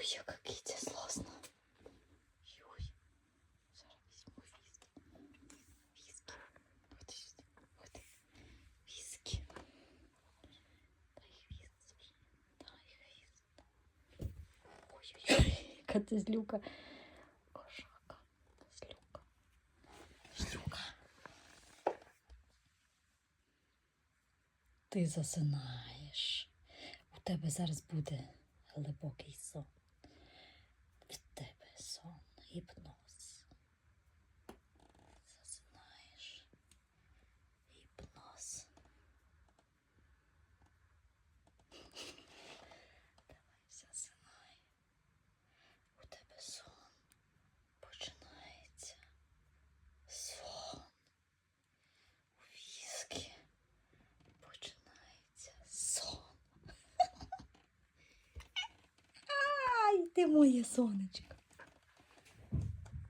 Юй, яка кітя злосна. Юй. Зараз візьму віскі. Віскі. Віскі. Дай хвіст. Дай хвіст. Ой-ой-ой, яка ти злюка. Кошака. Злюка. Злюка. Ти засинаєш. У тебе зараз буде глибокий сон. Від тебе сон, гіпноз. Засинаєш. Гіпноз. Давай засинай. У тебе сон починається. Сон. У віскі починається сон. Ай, моє сонечко.